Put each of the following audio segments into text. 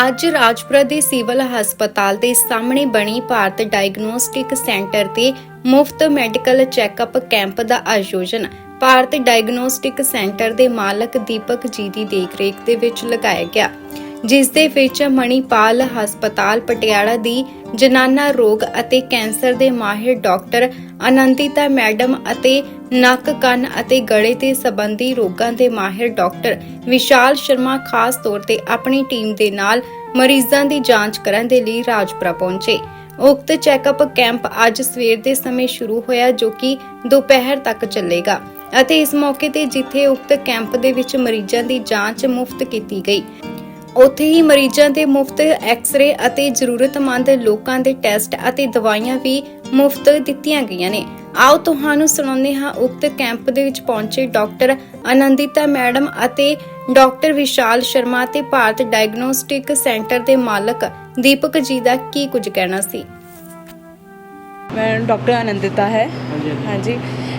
ਅੱਜ ਰਾਜਪੁਰਾ ਦੇ ਸਿਵਲ ਹਸਪਤਾਲ ਦੇ ਸਾਹਮਣੇ ਬਣੀ ਭਾਰਤ ਡਾਇਗਨੋਸਟਿਕ ਸੈਂਟਰ ਤੇ ਮੁਫਤ ਮੈਡੀਕਲ ਚੈੱਕਅਪ ਕੈਂਪ ਦਾ ਆਯੋਜਨ ਭਾਰਤ ਡਾਇਗਨੋਸਟਿਕ ਸੈਂਟਰ ਦੇ ਮਾਲਕ ਦੀਪਕ ਜੀ ਦੀ ਦੇਖਰੇਖ ਦੇ ਵਿੱਚ ਲਗਾਇਆ ਗਿਆ, ਜਿਸ ਦੇ ਵਿੱਚ ਮਣੀਪਾਲ ਹਸਪਤਾਲ ਪਟਿਆਲਾ ਦੀ ਜਨਾਨਾ ਰੋਗ ਅਤੇ ਕੈਂਸਰ ਦੇ ਮਾਹਿਰ ਡਾਕਟਰ ਅਨੰਦਿਤਾ ਮੈਡਮ ਅਤੇ ਨੱਕ ਕੰਨ ਅਤੇ ਗਲੇ ਦੇ ਸੰਬੰਧੀ ਰੋਗਾਂ ਦੇ ਮਾਹਿਰ ਡਾਕਟਰ ਵਿਸ਼ਾਲ ਸ਼ਰਮਾ ਖਾਸ ਤੌਰ ਤੇ ਆਪਣੀ ਟੀਮ ਦੇ ਨਾਲ ਮਰੀਜ਼ਾਂ ਦੀ ਜਾਂਚ ਕਰਨ ਦੇ ਲਈ ਰਾਜਪੁਰਾ ਪਹੁੰਚੇ। ਉਕਤ ਚੈੱਕਅਪ ਕੈਂਪ ਅੱਜ ਸਵੇਰ ਦੇ ਸਮੇਂ ਸ਼ੁਰੂ ਹੋਇਆ ਜੋ ਕਿ ਦੁਪਹਿਰ ਤੱਕ ਚੱਲੇਗਾ ਅਤੇ ਇਸ ਮੌਕੇ ਤੇ ਜਿੱਥੇ ਉਕਤ ਕੈਂਪ ਦੇ ਵਿੱਚ ਮਰੀਜ਼ਾਂ ਦੀ ਜਾਂਚ ਮੁਫਤ ਕੀਤੀ ਗਈ। ਉੱਥੇ ਹੀ ਮਰੀਜ਼ਾਂ ਦੇ ਮੁਫਤ ਐਕਸ-ਰੇ ਅਤੇ ਜ਼ਰੂਰਤਮੰਦ ਲੋਕਾਂ ਦੇ ਟੈਸਟ ਅਤੇ ਦਵਾਈਆਂ ਵੀ ਮੁਫਤ ਦਿੱਤੀਆਂ ਗਈਆਂ ਨੇ। ਆਓ ਤੁਹਾਨੂੰ ਸੁਣਾਉਂਦੇ ਹਾਂ ਉਕਤ ਕੈਂਪ ਦੇ ਵਿੱਚ ਪਹੁੰਚੇ ਡਾਕਟਰ ਆਨੰਦਿਤਾ ਮੈਡਮ ਅਤੇ ਡਾਕਟਰ ਵਿਸ਼ਾਲ ਸ਼ਰਮਾ ਤੇ ਭਾਰਤ ਡਾਇਗਨੋਸਟਿਕ ਸੈਂਟਰ ਦੇ ਮਾਲਕ ਦੀਪਕ ਜੀ ਦਾ ਕੀ ਕੁਝ ਕਹਿਣਾ ਸੀ? ਮੈਂ ਡਾਕਟਰ ਆਨੰਦਿਤਾ ਹੈ। ਹਾਂਜੀ।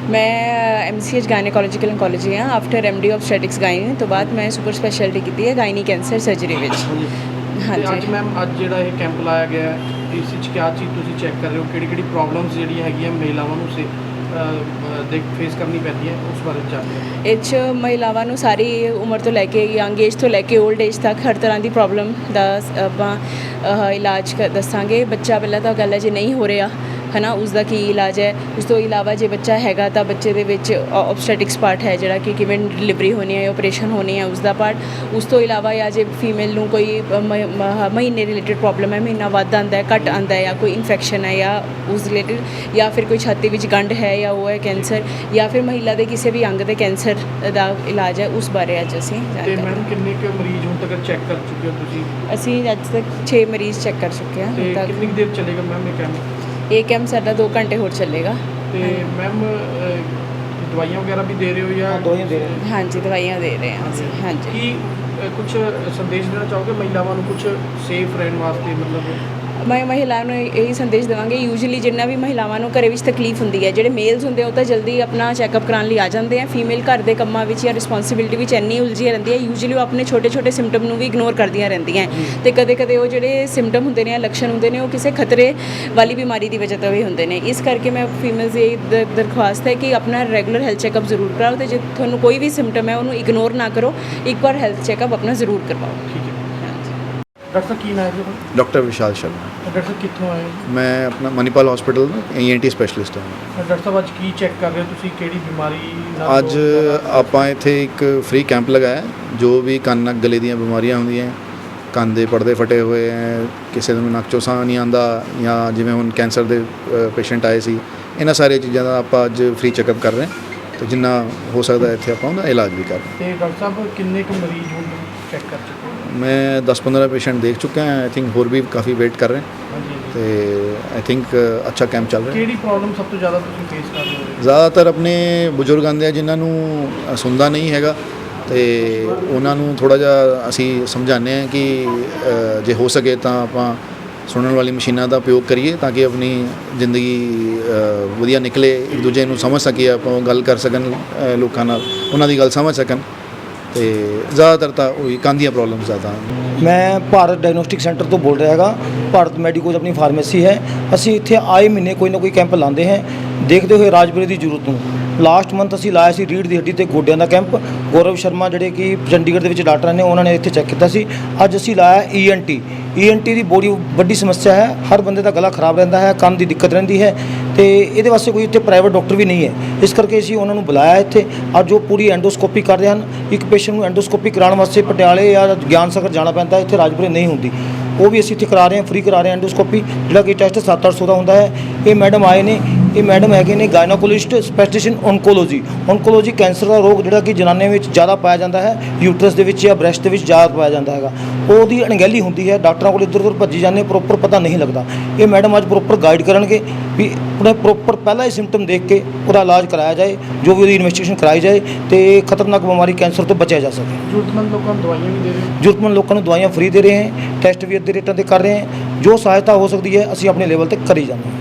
ਮੈਂ ਐਮਸੀਐਚ ਗਾਇਨੋਕੋਲੋਜੀਕਲ ਔਨਕੋਲੋਜੀ ਹਾਂ after MD of obstetrics gynae ਤੋਂ ਬਾਅਦ ਮੈਂ ਸੁਪਰ ਸਪੈਸ਼ਲਿਟੀ ਕੀਤੀ ਹੈ ਗਾਇਨੀ ਕੈਂਸਰ ਸਰਜਰੀ ਵਿੱਚ। ਹਾਂਜੀ। ਅੱਜ ਮੈਮ ਅੱਜ ਜਿਹੜਾ ਇਹ ਕੈਂਪ ਲਾਇਆ ਗਿਆ ਇਸ ਵਿੱਚ ਕਿਆ ਚੀਜ਼ ਤੁਸੀਂ ਚੈੱਕ ਕਰ ਰਹੇ ਹੋ? ਕਿਹੜੀ ਕਿਹੜੀ ਪ੍ਰੋਬਲਮਸ ਜਿਹੜੀਆਂ ਹੈਗੀਆਂ ਮਹਿਲਾਵਾਂ ਨੂੰ ਸੇ ਦੇਖ ਫੇਸ ਕਰਨੀ ਪੈਂਦੀ ਹੈ? ਉਸ ਬਾਰੇ ਜਾਣਦੇ ਇਹ 'ਚ ਮਹਿਲਾਵਾਂ ਨੂੰ ਸਾਰੀ ਉਮਰ ਤੋਂ ਲੈ ਕੇ ਯੰਗ ਏਜ ਤੋਂ ਲੈ ਕੇ 올ਡ ਏਜ ਤੱਕ ਹਰ ਤਰ੍ਹਾਂ ਦੀ ਪ੍ਰੋਬਲਮ ਦਾ ਆਪਾਂ ਇਲਾਜ ਦੱਸਾਂਗੇ। ਬੱਚਾ ਪਹਿਲਾਂ ਤਾਂ ਗੱਲ ਹੈ ਜੇ ਨਹੀਂ ਹੋ ਰਿਹਾ। ਹਨਾ ਉਸ ਦਾ ਕੀ ਇਲਾਜ ਹੈ? ਉਸ ਤੋਂ ਇਲਾਵਾ ਜੇ ਬੱਚਾ ਹੈਗਾ ਤਾਂ ਬੱਚੇ ਦੇ ਵਿੱਚ ਆਬਸਟੈਟਿਕਸ ਪਾਰਟ ਹੈ ਜਿਹੜਾ ਕਿ ਕਿਵੇਂ ਡਿਲੀਵਰੀ ਹੋਣੀ ਹੈ ਆਪਰੇਸ਼ਨ ਹੋਣੀ ਹੈ ਉਸ ਦਾ ਪਾਰਟ ਉਸ ਤੋਂ ਇਲਾਵਾ ਜਾਂ ਜੇ ਫੀਮੇਲ ਨੂੰ ਕੋਈ ਮਹੀਨੇ ਰਿਲੇਟਡ ਪ੍ਰੋਬਲਮ ਹੈ ਮਹੀਨਾ ਵੱਧ ਆਂਦਾ ਹੈ ਘੱਟ ਆਂਦਾ ਹੈ ਜਾਂ ਕੋਈ ਇਨਫੈਕਸ਼ਨ ਹੈ ਜਾਂ ਉਸ ਰਿਲੇਟਡ ਜਾਂ ਫਿਰ ਕੋਈ ਛਾਤੀ ਵਿੱਚ ਗੰਢ ਹੈ ਜਾਂ ਉਹ ਹੈ ਕੈਂਸਰ ਜਾਂ ਫਿਰ ਮਹਿਲਾ ਦੇ ਕਿਸੇ ਵੀ ਅੰਗ ਦੇ ਕੈਂਸਰ ਦਾ ਇਲਾਜ ਹੈ ਉਸ ਬਾਰੇ ਅੱਜ ਅਸੀਂ ਤੇ ਮੈਡਮ ਕਿੰਨੇ ਕੁ ਮਰੀਜ਼ ਹੁਣ ਤੱਕ ਚੈੱਕ ਕਰ ਚੁੱਕੇ ਹੋ ਤੁਸੀਂ? ਅਸੀਂ ਅੱਜ ਤੱਕ 6 ਮਰੀਜ਼ ਚੈੱਕ ਕਰ ਚੁੱਕੇ ਹਾਂ ਹੁਣ ਤੱਕ। ਕਿੰਨੀ ਦੇਰ ਚੱਲੇਗਾ ਮੈਮ ਇਹ ਕੈਂਪ ਇਹ ਕੈਂਪ ਸਾਡਾ 2 ਘੰਟੇ ਹੋਰ ਚੱਲੇਗਾ। ਤੇ ਮੈਮ ਦਵਾਈਆਂ ਵਗੈਰਾ ਵੀ ਦੇ ਰਹੇ ਹੋ ਜਾਂ ਦਵਾਈਆਂ ਦੇ ਰਹੇ ਹਾਂ। ਹਾਂਜੀ ਦਵਾਈਆਂ ਦੇ ਰਹੇ ਹਾਂ ਅਸੀਂ ਹਾਂਜੀ। ਕੀ ਕੁਝ ਸੰਦੇਸ਼ ਦੇਣਾ ਚਾਹੋਗੇ ਮਹਿਲਾਵਾਂ ਨੂੰ ਕੁਝ ਸੇਫ ਰਹਿਣ ਵਾਸਤੇ ਮਤਲਬ? ਮੈਂ ਮਹਿਲਾਵਾਂ ਨੂੰ ਇਹੀ ਸੰਦੇਸ਼ ਦੇਵਾਂਗੇ ਯੂਜੂਲੀ ਜਿੰਨਾ ਵੀ ਮਹਿਲਾਵਾਂ ਨੂੰ ਘਰੇ ਵਿੱਚ ਤਕਲੀਫ ਹੁੰਦੀ ਹੈ ਜਿਹੜੇ ਮੇਲਸ ਹੁੰਦੇ ਉਹ ਤਾਂ ਜਲਦੀ ਆਪਣਾ ਚੈੱਕਅਪ ਕਰਾਉਣ ਲਈ ਆ ਜਾਂਦੇ ਆ। ਫੀਮੇਲ ਘਰ ਦੇ ਕੰਮਾਂ ਵਿੱਚ ਜਾਂ ਰਿਸਪੌਂਸਿਬਿਲਟੀ ਵਿੱਚ ਇੰਨੀ ਉਲਝੀ ਰਹਿੰਦੀ ਹੈ ਯੂਜੂਲੀ ਉਹ ਆਪਣੇ ਛੋਟੇ ਛੋਟੇ ਸਿੰਪਟਮ ਨੂੰ ਵੀ ਇਗਨੋਰ ਕਰਦੀਆਂ ਰਹਿੰਦੀਆਂ ਤੇ ਕਦੇ ਕਦੇ ਉਹ ਜਿਹੜੇ ਸਿੰਪਟਮ ਹੁੰਦੇ ਨੇ ਜਾਂ ਲੱਛਣ ਹੁੰਦੇ ਨੇ ਉਹ ਕਿਸੇ ਖਤਰੇ ਵਾਲੀ ਬਿਮਾਰੀ ਦੀ ਵਜ੍ਹਾ ਤੋਂ ਵੀ ਹੁੰਦੇ ਨੇ। ਇਸ ਕਰਕੇ ਮੈਂ ਫੀਮੇਲਸ ਇਹ ਦਰਖਾਸਤ ਹੈ ਕਿ ਆਪਣਾ ਰੈਗੂਲਰ ਹੈਲਥ ਚੈੱਕਅਪ ਜ਼ਰੂਰ ਕਰਾਓ ਤੇ ਜੇ ਤੁਹਾਨੂੰ ਕੋਈ ਵੀ ਸਿੰਪਟਮ ਹੈ ਉਹਨੂੰ ਇਗਨੋਰ ਨਾ ਕਰੋ। ਇੱਕ ਵਾਰ ਹੈਲਥ ਚੈੱਕਅਪ ਆਪਣਾ ਜ਼ਰੂਰ ਕਰਵਾਓ। ਡਾਕਟਰ ਸਾਹਿਬ ਕੀ ਨਾਮ ਹੈ ਜੀ ਤੁਹਾਡਾ? ਡਾਕਟਰ ਵਿਸ਼ਾਲ ਸ਼ਰਮਾ ਡਾਕਟਰ ਸਾਹਿਬ ਕਿੱਥੋਂ ਆਏ ਹੋ? ਮੈਂ ਆਪਣਾ ਮਨੀਪਾਲ ਹਸਪੀਟਲ ਦਾ ਈਐਨਟੀ ਸਪੈਸ਼ਲਿਸਟ ਹਾਂ ਡਾਕਟਰ ਸਾਹਿਬ ਅੱਜ ਕੀ ਚੈੱਕ ਕਰ ਰਹੇ ਹੋ ਤੁਸੀਂ ਕਿਹੜੀ ਬਿਮਾਰੀ ਨਾਲ ਅੱਜ ਆਪਾਂ ਇੱਥੇ ਇੱਕ ਫ੍ਰੀ ਕੈਂਪ ਲਗਾਇਆ ਹੈ। ਜੋ ਵੀ ਕੰਨ ਨੱਕ ਗਲੇ ਦੀਆਂ ਬਿਮਾਰੀਆਂ ਹੁੰਦੀਆਂ ਹੈ, ਕੰਨ ਦੇ ਪਰਦੇ ਫਟੇ ਹੋਏ ਹੈ ਕਿਸੇ ਨੂੰ ਨੱਕ ਚੋਂ ਸਾਹ ਨਹੀਂ ਆਉਂਦਾ ਜਾਂ ਜਿਵੇਂ ਹੁਣ ਕੈਂਸਰ ਦੇ ਪੇਸ਼ੈਂਟ ਆਏ ਸੀ ਇਹਨਾਂ ਸਾਰੀਆਂ ਚੀਜ਼ਾਂ ਦਾ ਆਪਾਂ ਅੱਜ ਫ੍ਰੀ ਚੈੱਕਅਪ ਕਰ ਰਹੇ ਹਾਂ ਤੇ ਜਿੰਨਾ ਹੋ ਸਕਦਾ ਹੈ ਇੱਥੇ ਆਪਾਂ ਉਹਦਾ ਇਲਾਜ ਵੀ ਕਰ ਰਹੇ ਤੇ ਡਾਕਟਰ ਸਾਹਿਬ ਕਿੰਨੇ ਕੁ ਮਰੀਜ਼ ਹੁਣ ਚੈੱਕ ਕਰ ਚੁੱਕੇ ਹੋ ਹਾਂ ਮੈਂ 10-15 ਪੇਸ਼ੈਂਟ ਦੇਖ ਚੁੱਕਾ ਹਾਂ ਆਈ ਥਿੰਕ ਹੋਰ ਵੀ ਕਾਫੀ ਵੇਟ ਕਰ ਰਹੇ ਹੈ। ਤੇ ਆਈ ਥਿੰਕ ਅੱਛਾ ਕੈਂਪ ਚੱਲ ਰਿਹਾ ਹੈ ਕਿਹੜੀ ਪ੍ਰੋਬਲਮ ਸਭ ਤੋਂ ਜ਼ਿਆਦਾ ਤੁਸੀਂ ਫੇਸ ਕਰ ਰਹੇ ਹੋ ਜ਼ਿਆਦਾਤਰ ਆਪਣੇ ਬਜ਼ੁਰਗ ਆਂਦੇ ਆ ਜਿਨ੍ਹਾਂ ਨੂੰ ਸੁਣਦਾ ਨਹੀਂ ਹੈਗਾ ਤੇ ਉਹਨਾਂ ਨੂੰ ਥੋੜਾ ਜਿਹਾ ਅਸੀਂ ਸਮਝਾਉਂਦੇ ਆ ਕਿ ਜੇ ਹੋ ਸਕੇ ਤਾਂ ਆਪਾਂ ਸੁਣਨ ਵਾਲੀ ਮਸ਼ੀਨਾਂ ਦਾ ਉਪਯੋਗ ਕਰੀਏ ਤਾਂ ਕਿ ਆਪਣੀ ਜ਼ਿੰਦਗੀ ਵਧੀਆ ਨਿਕਲੇ ਇੱਕ ਦੂਜੇ ਨੂੰ ਸਮਝ ਸਕੀਏ ਆਪਾਂ ਗੱਲ ਕਰ ਸਕਣ ਲੋਕਾਂ ਨਾਲ ਉਹਨਾਂ ਦੀ ਗੱਲ ਸਮਝ ਸਕਣ ਤੇ ਜ਼ਿਆਦਾਤਰ ਤਾਂ ਉਹੀ ਕੰਨ ਦੀਆਂ ਪ੍ਰੋਬਲਮਸ ਜ਼ਿਆਦਾ ਹਨ। ਮੈਂ ਭਾਰਤ ਡਾਇਗਨੋਸਟਿਕ ਸੈਂਟਰ ਤੋਂ ਬੋਲ ਰਿਹਾ ਹੈਗਾ। ਭਾਰਤ ਮੈਡੀਕੋਜ਼ ਆਪਣੀ ਫਾਰਮੇਸੀ ਹੈ। ਅਸੀਂ ਇੱਥੇ ਆਏ ਮਹੀਨੇ ਕੋਈ ਨਾ ਕੋਈ ਕੈਂਪ ਲਾਉਂਦੇ ਹਾਂ। ਦੇਖਦੇ ਹੋਏ ਰਾਜਪੁਰੇ ਦੀ ਜ਼ਰੂਰਤ ਨੂੰ। ਲਾਸਟ ਮੰਥ ਅਸੀਂ ਲਾਇਆ ਸੀ ਰੀੜ ਦੀ ਹੱਡੀ ਤੇ ਗੋਡਿਆਂ ਦਾ ਕੈਂਪ ਗੌਰਵ ਸ਼ਰਮਾ ਜਿਹੜੇ ਕਿ ਚੰਡੀਗੜ੍ਹ ਦੇ ਵਿੱਚ ਡਾਕਟਰ ਨੇ, ਉਹਨਾਂ ਨੇ ਇੱਥੇ ਚੈੱਕ ਕੀਤਾ ਸੀ। ਅੱਜ ਅਸੀਂ ਲਾਇਆ E ਈਐਨਟੀ ਈਐਨਟੀ ਦੀ ਬੜੀ ਵੱਡੀ ਸਮੱਸਿਆ ਹੈ। ਹਰ ਬੰਦੇ ਦਾ ਗਲਾ ਖਰਾਬ ਰਹਿੰਦਾ ਹੈ, ਕੰਨ ਦੀ ਦਿੱਕਤ ਰਹਿੰਦੀ ਹੈ। ਤੇ ਇਹਦੇ ਵਾਸਤੇ ਕੋਈ ਇੱਥੇ ਪ੍ਰਾਈਵੇਟ ਡਾਕਟਰ ਵੀ ਨਹੀਂ ਹੈ। ਇਸ ਕਰਕੇ ਅਸੀਂ ਉਹਨਾਂ ਨੂੰ ਬੁਲਾਇਆ ਇੱਥੇ। ਅੱਜ ਉਹ ਪੂਰੀ ਐਂਡੋਸਕੋਪੀ ਕਰ ਰਹੇ ਹਨ। ਇੱਕ ਪੇਸ਼ੈਂਟ ਨੂੰ ਐਂਡੋਸਕੋਪੀ ਕਰਾਉਣ ਵਾਸਤੇ ਪਟਿਆਲੇ ਜਾਂ ਗਿਆਨ ਸਾਗਰ ਜਾਣਾ ਪੈਂਦਾ, ਇੱਥੇ ਰਾਜਪੁਰੇ ਨਹੀਂ ਹੁੰਦੀ। ਉਹ ਵੀ ਅਸੀਂ ਇੱਥੇ ਕਰਾ ਰਹੇ ਹਾਂ ਫ੍ਰੀ ਕਰਾ ਰਹੇ ਹਾਂ ਐਂਡੋਸਕੋਪੀ ਜਿਹੜਾ ਕਿ ਟੈਸਟ 7-800 ਦਾ ਹੁੰਦਾ ਹੈ। ਇਹ ਮੈਡਮ ਆਏ ਨੇ ਇਹ ਮੈਡਮ ਹੈਗੇ ਨੇ gynaecologist specialist in oncology oncology cancer ਦਾ ਰੋਗ ਜਿਹੜਾ ਕਿ ਜਨਾਨੇ ਵਿੱਚ ਜ਼ਿਆਦਾ ਪਾਇਆ ਜਾਂਦਾ ਹੈ ਯੂਟਰਸ ਦੇ ਵਿੱਚ ਜਾਂ ਬ੍ਰੈਸਟ ਦੇ ਵਿੱਚ ਜ਼ਿਆਦਾ ਪਾਇਆ ਜਾਂਦਾ ਹੈਗਾ। ਉਹਦੀ ਅਣਗਹਿਲੀ ਹੁੰਦੀ ਹੈ ਡਾਕਟਰਾਂ ਕੋਲ ਇੱਧਰ ਉੱਧਰ ਭੱਜੀ ਜਾਂਦੇ ਪ੍ਰੋਪਰ ਪਤਾ ਨਹੀਂ ਲੱਗਦਾ। ਇਹ ਮੈਡਮ ਅੱਜ ਪ੍ਰੋਪਰ ਗਾਈਡ ਕਰਨਗੇ ਵੀ ਆਪਣੇ ਪ੍ਰੋਪਰ ਪਹਿਲਾਂ ਹੀ ਸਿੰਪਟਮ ਦੇਖ ਕੇ ਉਹਦਾ ਇਲਾਜ ਕਰਾਇਆ ਜਾਏ ਜੋ ਵੀ ਉਹਦੀ ਇਨਵੈਸਟੀਗੇਸ਼ਨ ਕਰਾਈ ਜਾਏ ਤੇ ਖਤਰਨਾਕ ਬਿਮਾਰੀ ਕੈਂਸਰ ਤੋਂ ਬਚਿਆ ਜਾ ਸਕੇ। ਜ਼ਰੂਰਤਮੰਦ ਲੋਕਾਂ ਨੂੰ ਦਵਾਈਆਂ ਵੀ ਦੇ ਰਹੇ ਹੋ? ਜ਼ਰੂਰਤਮੰਦ ਲੋਕਾਂ ਨੂੰ ਦਵਾਈਆਂ ਫ੍ਰੀ ਦੇ ਰਹੇ ਹਾਂ ਟੈਸਟ ਵੀ ਅੱਧੇ ਰੇਟਾਂ ਤੇ ਕਰ ਰਹੇ ਹਾਂ। ਜੋ ਸਹਾਇਤਾ ਹੋ ਸਕਦੀ ਹੈ ਅਸੀਂ ਆਪਣੇ ਲੈਵਲ ਤੇ ਕਰੀ ਜਾਂਦੇ ਹਾਂ।